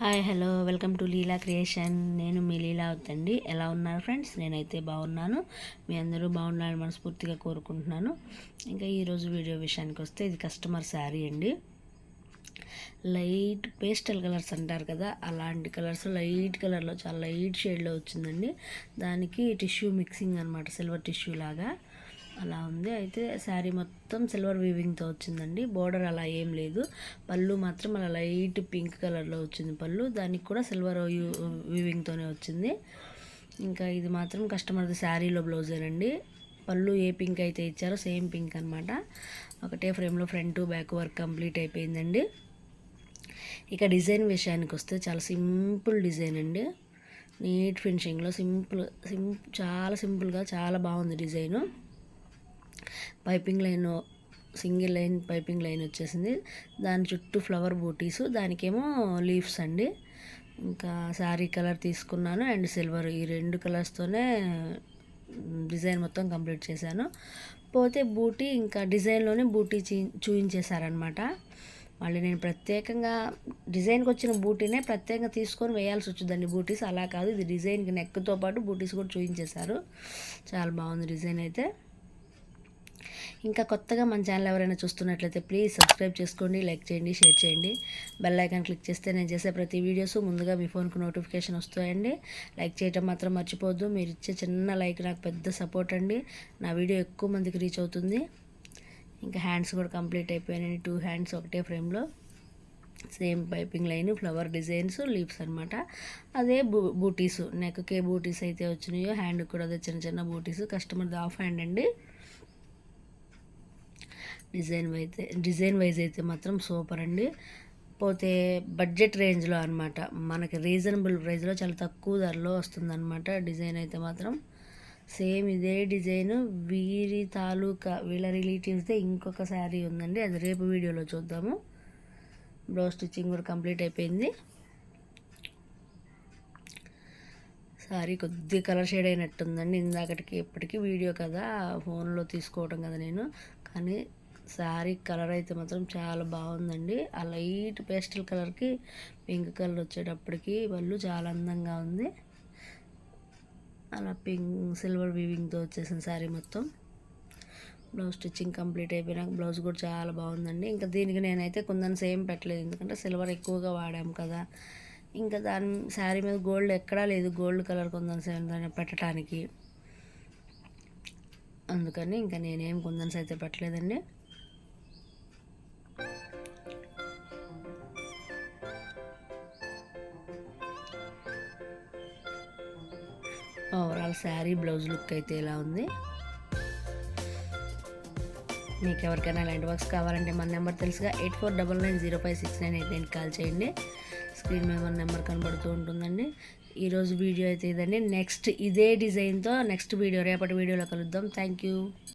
Hi hello. Welcome to Leela Creation. నేను మీ లీలా అవుతండి. ఎలా ఉన్నారు ఫ్రెండ్స్? నేనైతే బాగున్నాను. మీ అందరూ బాగున్నారని మనస్ఫూర్తిగా కోరుకుంటున్నాను. ఇంకా ఈరోజు వీడియో విషయానికి వస్తే ఇది కస్టమర్ శారీ అండి. లైట్ పేస్టల్ కలర్స్ అంటారు కదా అలాంటి కలర్స్ లైట్ కలర్లో చాలా లైట్ షేడ్లో వచ్చిందండి. దానికి టిష్యూ మిక్సింగ్ అనమాట సిల్వర్ టిష్యూ లాగా. అలా ఉంది. అయితే శారీ మొత్తం సిల్వర్ వీవింగ్తో వచ్చిందండి. బోర్డర్ అలా ఏం లేదు. పళ్ళు మాత్రం అలా లైట్ పింక్ కలర్లో వచ్చింది పళ్ళు. దానికి కూడా సిల్వర్ వీవింగ్తోనే వచ్చింది. ఇంకా ఇది మాత్రం కస్టమర్ది శారీలో బ్లౌజేనండి పళ్ళు ఏ పింక్ అయితే ఇచ్చారో సేమ్ పింక్ అనమాట ఒకటే ఫ్రేమ్లో ఫ్రంట్ బ్యాక్ వర్క్ కంప్లీట్ అయిపోయిందండి. ఇక డిజైన్ విషయానికి వస్తే చాలా సింపుల్ డిజైన్ అండి. నీట్ ఫినిషింగ్లో సింపుల్ సిం చాలా సింపుల్గా చాలా బాగుంది design piping line single line piping line వచ్చేసింది. దాని చుట్టూ ఫ్లవర్ బూటీస్ దానికేమో లీవ్స్ అండి. ఇంకా శారీ కలర్ తీసుకున్నాను అండ్ సిల్వర్. ఈ రెండు కలర్స్తోనే డిజైన్ మొత్తం కంప్లీట్ చేశాను. పోతే బూటీ ఇంకా డిజైన్లోనే బూటీ చూ చూయించేశారనమాట మళ్ళీ నేను ప్రత్యేకంగా డిజైన్కి వచ్చిన బూటీనే ప్రత్యేకంగా తీసుకొని వేయాల్సి వచ్చిందండి బూటీస్. అలా కాదు ఇది డిజైన్కి నెక్తో పాటు బూటీస్ కూడా చూయించేశారు. చాలా బాగుంది డిజైన్ అయితే. ఇంకా కొత్తగా మన ఛానల్ ఎవరైనా చూస్తున్నట్లయితే ప్లీజ్ సబ్స్క్రైబ్ చేసుకోండి లైక్ చేయండి షేర్ చేయండి. బెల్ ఐకాన్ క్లిక్ చేస్తే నేను చేసే ప్రతి వీడియోస్ ముందుగా మీ ఫోన్కు నోటిఫికేషన్ వస్తాయండి. లైక్ చేయటం మాత్రం మర్చిపోద్దు మీరు ఇచ్చే చిన్న లైక్ నాకు పెద్ద సపోర్ట్ అండి. నా వీడియో ఎక్కువ మందికి రీచ్ అవుతుంది. ఇంకా హ్యాండ్స్ కూడా కంప్లీట్ అయిపోయాయండి టూ హ్యాండ్స్ ఒకటే ఫ్రేమ్లో same piping line flower designs leaves అనమాట అదే బూ బూటీసు నెక్కే బూటీస్ అయితే వచ్చినాయో హ్యాండ్ కూడా అదే చిన్న చిన్న బూటీస్ కస్టమర్ది ఆఫ్ హ్యాండ్ అండి. డిజైన్ అయితే డిజైన్ వైజ్ అయితే మాత్రం సూపర్ అండి. పోతే బడ్జెట్ రేంజ్లో అనమాట మనకి రీజనబుల్ ప్రైస్లో చాలా తక్కువ ధరలో వస్తుందన్నమాట డిజైన్ అయితే మాత్రం. సేమ్ ఇదే డిజైన్ వీరి తాలూకా వీళ్ళ రిలేటివ్స్దే ఇంకొక శారీ ఉందండి. అది రేపు వీడియోలో చూద్దాము. బ్లౌజ్ స్టిచ్చింగ్ కూడా కంప్లీట్ అయిపోయింది. సారీ కొద్ది కలర్ షేడ్ అయినట్టుందండి. ఇందాకటికి ఎప్పటికీ వీడియో కదా ఫోన్లో తీసుకోవటం కదా నేను. కానీ శారీ కలర్ అయితే మాత్రం చాలా బాగుందండి. ఆ లైట్ పేస్టల్ కలర్కి పింక్ కలర్ వచ్చేటప్పటికి వాళ్ళు చాలా అందంగా ఉంది. అలా పింక్ సిల్వర్ వీవింగ్తో వచ్చేసిన శారీ మొత్తం. బ్లౌజ్ స్టిచ్చింగ్ కంప్లీట్ అయిపోయినాక బ్లౌజ్ కూడా చాలా బాగుందండి. ఇంకా దీనికి నేనైతే కుందని సేమ్ పెట్టలేదు. ఎందుకంటే సిల్వర్ ఎక్కువగా వాడాము కదా. ఇంకా దాని శారీ మీద గోల్డ్ ఎక్కడా లేదు. గోల్డ్ కలర్ కుందన్ సేమ్ దాన్ని పెట్టడానికి అందుకని ఇంకా నేనేం కుందన్స్ అయితే పెట్టలేదండి. ఓవరాల్ శారీ బ్లౌజ్ లుక్ అయితే ఇలా ఉంది? మీకు ఎవరికైనా ఇలాంటి వర్క్స్ కావాలంటే మన నెంబర్ తెలుసుగా. Eight four double nine zero five six nine eight nine call చేయండి. స్క్రీన్ మీద మన నెంబర్ కనబడుతూ ఉంటుందండి. ఈరోజు వీడియో అయితే ఇదండి. నెక్స్ట్ ఇదే డిజైన్తో నెక్స్ట్ వీడియో రేపటి వీడియోలో కలుద్దాం. Thank you